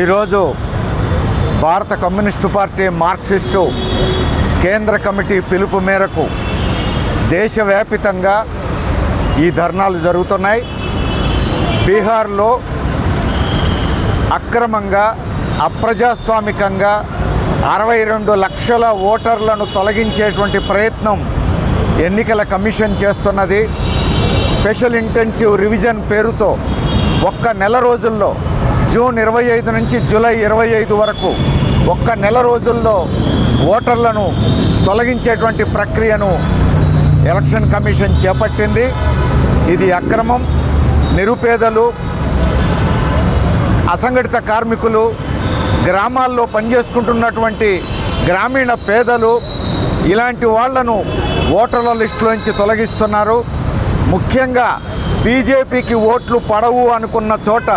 ఈరోజు భారత communist party marxist కేంద్ర కమిటీ పిలుపు మేరకు దేశవ్యాపితంగా ఈ ధర్నాలు జరుగుతున్నాయి. బీహార్లో అక్రమంగా అప్రజాస్వామికంగా అరవై రెండు లక్షల ఓటర్లను తొలగించేటువంటి ప్రయత్నం ఎన్నికల కమిషన్ చేస్తున్నది. స్పెషల్ ఇంటెన్సివ్ రివిజన్ పేరుతో ఒక్క నెల రోజుల్లో జూన్ ఇరవై ఐదు నుంచి జూలై ఇరవై ఐదు వరకు ఒక్క నెల రోజుల్లో ఓటర్లను తొలగించేటువంటి ప్రక్రియను ఎలక్షన్ కమిషన్ చేపట్టింది. ఇది అక్రమం నిరుపేదలు అసంఘటిత కార్మికులు గ్రామాల్లో పనిచేసుకుంటున్నటువంటి గ్రామీణ పేదలు ఇలాంటి వాళ్ళను ఓటర్ల లిస్టులోంచి తొలగిస్తున్నారు. ముఖ్యంగా బీజేపీకి ఓట్లు పడవు అనుకున్న చోట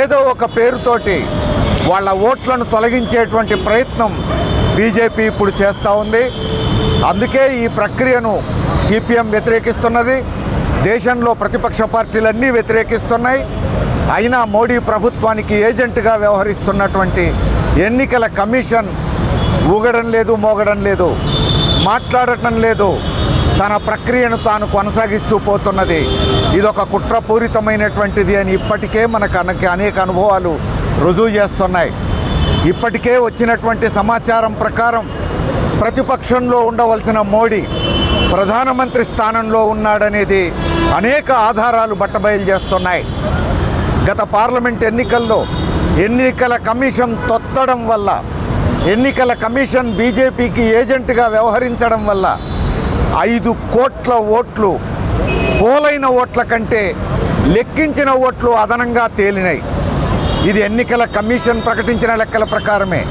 ఏదో ఒక పేరుతోటి వాళ్ళ ఓట్లను తొలగించేటువంటి ప్రయత్నం బీజేపీ ఇప్పుడు చేస్తూ ఉంది. అందుకే ఈ ప్రక్రియను సిపిఎం వ్యతిరేకిస్తున్నది. దేశంలో ప్రతిపక్ష పార్టీలన్నీ వ్యతిరేకిస్తున్నాయి. అయినా మోడీ ప్రభుత్వానికి ఏజెంట్గా వ్యవహరిస్తున్నటువంటి ఎన్నికల కమిషన్ ఊగడం లేదు మోగడం లేదు మాట్లాడటం లేదు. తన ప్రక్రియను తాను కొనసాగిస్తూ పోతున్నది. ఇదొక కుట్రపూరితమైనటువంటిది అని ఇప్పటికే మనకు అనకి అనేక అనుభవాలు రుజువు చేస్తున్నాయి. ఇప్పటికే వచ్చినటువంటి సమాచారం ప్రకారం ప్రతిపక్షంలో ఉండవలసిన మోడీ ప్రధానమంత్రి స్థానంలో ఉన్నాడనేది అనేక ఆధారాలు బట్టబయలు చేస్తున్నాయి. గత పార్లమెంట్ ఎన్నికల్లో ఎన్నికల కమిషన్ తొత్తడం వల్ల ఎన్నికల కమిషన్ బీజేపీకి ఏజెంట్గా వ్యవహరించడం వల్ల ఐదు కోట్ల ఓట్లు పోలైన ఓట్ల కంటే లెక్కించిన ఓట్లు అదనంగా తేలినాయి. ఇది ఎన్నికల కమిషన్ ప్రకటించిన లెక్కల ప్రకారమే.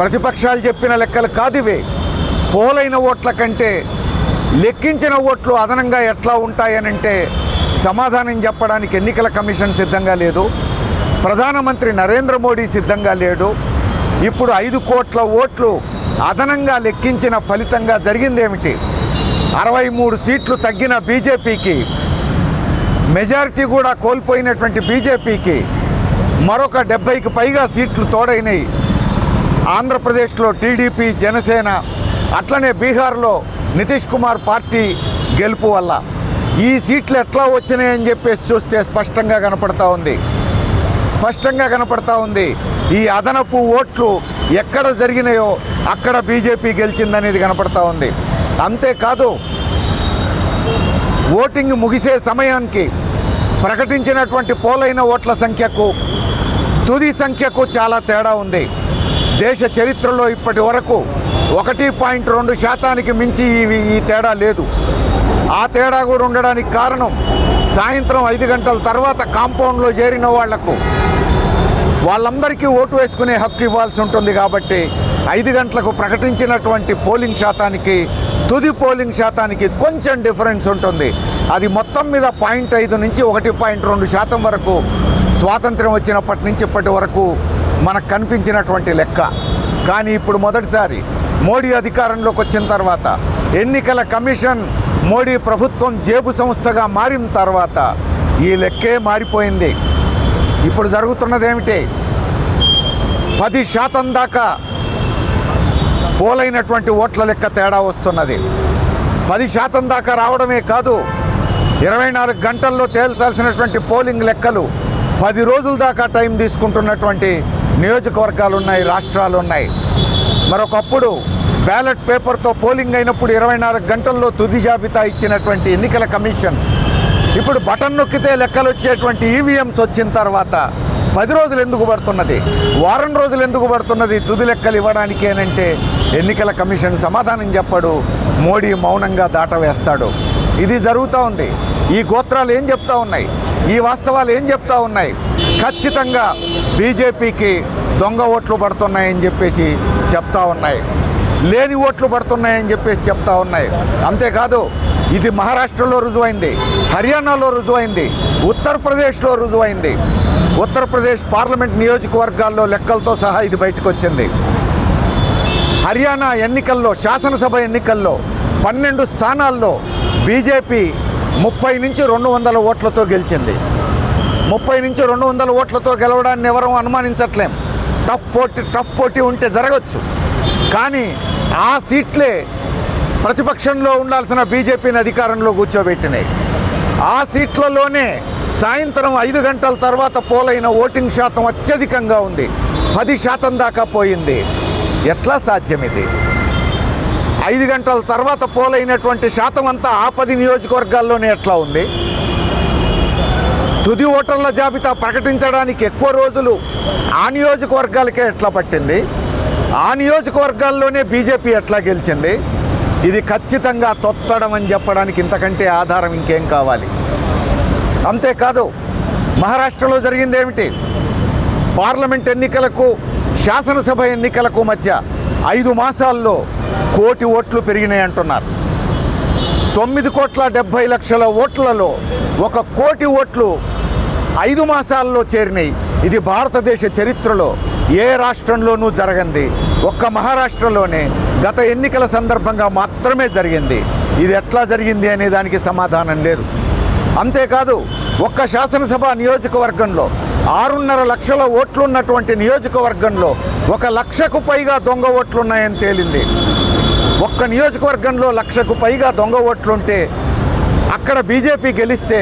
ప్రతిపక్షాలు చెప్పిన లెక్కలు కాదివే. పోలైన ఓట్ల కంటే లెక్కించిన ఓట్లు అదనంగా ఎట్లా ఉంటాయనంటే సమాధానం చెప్పడానికి ఎన్నికల కమిషన్ సిద్ధంగా లేదు. ప్రధానమంత్రి నరేంద్ర మోడీ సిద్ధంగా లేడు. ఇప్పుడు ఐదు కోట్ల ఓట్లు అదనంగా లెక్కించిన ఫలితంగా జరిగిందేమిటి? అరవై మూడు సీట్లు తగ్గిన బీజేపీకి మెజారిటీ కూడా కోల్పోయినటువంటి బీజేపీకి మరొక డెబ్బైకి పైగా సీట్లు తోడైనాయి. ఆంధ్రప్రదేశ్లో టీడీపీ జనసేన అట్లనే బీహార్లో నితీష్ కుమార్ పార్టీ గెలుపు వల్ల. ఈ సీట్లు ఎట్లా వచ్చినాయని చెప్పేసి చూస్తే స్పష్టంగా కనపడతా ఉంది. స్పష్టంగా కనపడతా ఉంది. ఈ అదనపు ఓట్లు ఎక్కడ జరిగినాయో అక్కడ బీజేపీ గెలిచిందనేది కనపడతా ఉంది. అంతేకాదు ఓటింగ్ ముగిసే సమయానికి ప్రకటించినటువంటి పోలైన ఓట్ల సంఖ్యకు తుది సంఖ్యకు చాలా తేడా ఉంది. దేశ చరిత్రలో ఇప్పటి వరకు ఒకటి పాయింట్ రెండు శాతానికి మించి ఈ తేడా లేదు. ఆ తేడా కూడా ఉండడానికి కారణం సాయంత్రం ఐదు గంటల తర్వాత కాంపౌండ్లో చేరిన వాళ్ళకు. వాళ్ళందరికీ ఓటు వేసుకునే హక్కు ఇవ్వాల్సి ఉంటుంది కాబట్టి ఐదు గంటలకు ప్రకటించినటువంటి పోలింగ్ శాతానికి తుది పోలింగ్ శాతానికి కొంచెం డిఫరెన్స్ ఉంటుంది. అది మొత్తం మీద పాయింట్ ఐదు నుంచి ఒకటి పాయింట్ రెండు శాతం వరకు స్వాతంత్రం వచ్చినప్పటి నుంచి ఇప్పటి వరకు మనకు కనిపించినటువంటి లెక్క. కానీ ఇప్పుడు మొదటిసారి మోడీ అధికారంలోకి వచ్చిన తర్వాత ఎన్నికల కమిషన్ మోడీ ప్రభుత్వం జేబు సంస్థగా మారిన తర్వాత ఈ లెక్కే మారిపోయింది. ఇప్పుడు జరుగుతున్నది ఏమిటి పది శాతం దాకా పోలైనటువంటి ఓట్ల లెక్క తేడా వస్తున్నది. పది శాతం దాకా రావడమే కాదు ఇరవై నాలుగు గంటల్లో తేల్చాల్సినటువంటి పోలింగ్ లెక్కలు పది రోజుల దాకా టైం తీసుకుంటున్నటువంటి నియోజకవర్గాలు ఉన్నాయి రాష్ట్రాలు ఉన్నాయి మరొకప్పుడు బ్యాలెట్ పేపర్తో పోలింగ్ అయినప్పుడు ఇరవై నాలుగు గంటల్లో తుది జాబితా ఇచ్చినటువంటి ఎన్నికల కమిషన్. ఇప్పుడు బటన్ నొక్కితే లెక్కలు వచ్చేటువంటి ఈవీఎంస్ వచ్చిన తర్వాత పది రోజులు ఎందుకు పడుతున్నది? వారం రోజులు ఎందుకు పడుతున్నది? తుది లెక్కలు ఇవ్వడానికేనంటే ఎన్నికల కమిషన్ సమాధానం చెప్పడు. మోడీ మౌనంగా దాటవేస్తాడు ఇది జరుగుతూ ఉంది. ఈ గోత్రాలు ఏం చెప్తా ఉన్నాయి? ఈ వాస్తవాలు ఏం చెప్తా ఉన్నాయి? ఖచ్చితంగా బీజేపీకి దొంగ ఓట్లు పడుతున్నాయని చెప్పేసి చెప్తా ఉన్నాయి. లేని ఓట్లు పడుతున్నాయని చెప్పేసి చెప్తా ఉన్నాయి. అంతేకాదు ఇది మహారాష్ట్రలో రుజువైంది. హర్యానాలో రుజువైంది. ఉత్తరప్రదేశ్లో రుజువైంది. ఉత్తరప్రదేశ్ పార్లమెంట్ నియోజకవర్గాల్లో లెక్కలతో సహా ఇది బయటకు వచ్చింది హర్యానా ఎన్నికల్లో శాసనసభ ఎన్నికల్లో పన్నెండు స్థానాల్లో బీజేపీ ముప్పై నుంచి రెండు వందల ఓట్లతో గెలిచింది. ముప్పై నుంచి రెండు వందల ఓట్లతో గెలవడాన్ని ఎవరూ అనుమానించట్లేం. టఫ్ పోటీ టఫ్ పోటీ ఉంటే జరగచ్చు. కానీ ఆ సీట్లే ప్రతిపక్షంలో ఉండాల్సిన బీజేపీని అధికారంలో కూర్చోబెట్టినాయి. ఆ సీట్లలోనే సాయంత్రం ఐదు గంటల తర్వాత పోలైన ఓటింగ్ శాతం అత్యధికంగా ఉంది. పది శాతం దాకా పోయింది. ఎట్లా సాధ్యం ఇది ఐదు గంటల తర్వాత పోలైనటువంటి శాతం అంతా ఆ పది నియోజకవర్గాల్లోనే ఎట్లా ఉంది? తుది ఓటర్ల జాబితా ప్రకటించడానికి ఎక్కువ రోజులు ఆ నియోజకవర్గాలకే ఎట్లా పట్టింది? ఆ నియోజకవర్గాల్లోనే బీజేపీ ఎట్లా గెలిచింది? ఇది ఖచ్చితంగా తొత్తడం అని చెప్పడానికి ఇంతకంటే ఆధారం ఇంకేం కావాలి? అంతేకాదు మహారాష్ట్రలో జరిగింది ఏమిటి పార్లమెంట్ ఎన్నికలకు శాసనసభ ఎన్నికలకు మధ్య ఐదు మాసాల్లో కోటి ఓట్లు పెరిగినాయి అంటున్నారు. తొమ్మిది కోట్ల డెబ్భై లక్షల ఓట్లలో ఒక కోటి ఓట్లు ఐదు మాసాల్లో చేరినాయి. ఇది భారతదేశ చరిత్రలో ఏ రాష్ట్రంలోనూ జరగంది. ఒక్క మహారాష్ట్రలోనే గత ఎన్నికల సందర్భంగా మాత్రమే జరిగింది. ఇది ఎట్లా జరిగింది అనే దానికి సమాధానం లేదు. అంతేకాదు ఒక్క శాసనసభ నియోజకవర్గంలో ఆరున్నర లక్షల ఓట్లున్నటువంటి నియోజకవర్గంలో ఒక లక్షకు పైగా దొంగ ఓట్లున్నాయని తేలింది. ఒక్క నియోజకవర్గంలో లక్షకు పైగా దొంగ ఓట్లుంటే అక్కడ బీజేపీ గెలిస్తే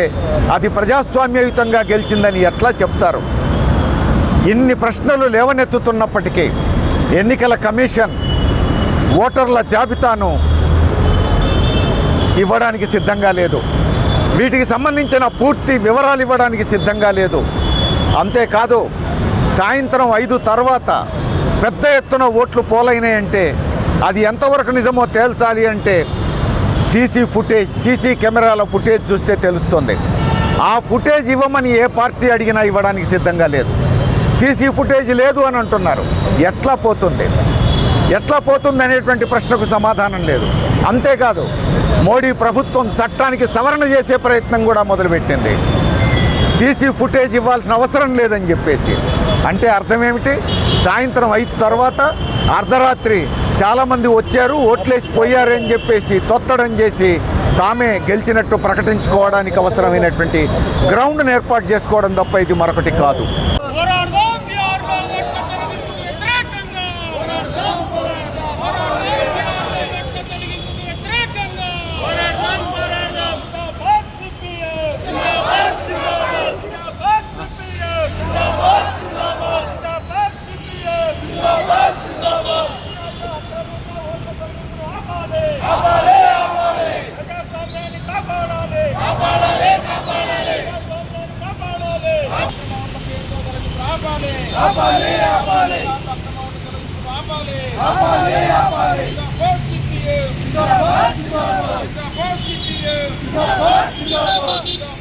అది ప్రజాస్వామ్యయుతంగా గెలిచిందని ఎట్లా చెప్తారు? ఇన్ని ప్రశ్నలు లేవనెత్తుతున్నప్పటికీ ఎన్నికల కమిషన్ ఓటర్ల జాబితాను ఇవ్వడానికి సిద్ధంగా లేదు. వీటికి సంబంధించిన పూర్తి వివరాలు ఇవ్వడానికి సిద్ధంగా లేదు. అంతేకాదు సాయంత్రం ఐదు తర్వాత పెద్ద ఎత్తున ఓట్లు పోలైనాయంటే అది ఎంతవరకు నిజమో తేల్చాలి అంటే సీసీ ఫుటేజ్ సీసీ కెమెరాల ఫుటేజ్ చూస్తే తెలుస్తుంది. ఆ ఫుటేజ్ ఇవ్వమని ఏ పార్టీ అడిగినా ఇవ్వడానికి సిద్ధంగా లేదు. సీసీ ఫుటేజ్ లేదు అని అంటున్నారు. ఎట్లా పోతుంది? ఎట్లా పోతుంది అనేటువంటి ప్రశ్నకు సమాధానం లేదు. అంతేకాదు మోడీ ప్రభుత్వం చట్టానికి సవరణ చేసే ప్రయత్నం కూడా మొదలుపెట్టింది. సీసీ ఫుటేజ్ ఇవ్వాల్సిన అవసరం లేదని చెప్పేసి. అంటే అర్థం ఏమిటి? సాయంత్రం ఐదు తర్వాత అర్ధరాత్రి చాలామంది వచ్చారు ఓట్లేసి పోయారు అని చెప్పేసి తొత్తడం చేసి తామే గెలిచినట్టు ప్రకటించుకోవడానికి అవసరమైనటువంటి గ్రౌండ్ను ఏర్పాటు చేసుకోవడం తప్ప ఇది మరొకటి కాదు. ఆపాలి. ఆపాలి. ఆపాలి ఆపాలి. జిందాబాద్ జిందాబాద్ జిందాబాద్ జిందాబాద్ జిందాబాద్.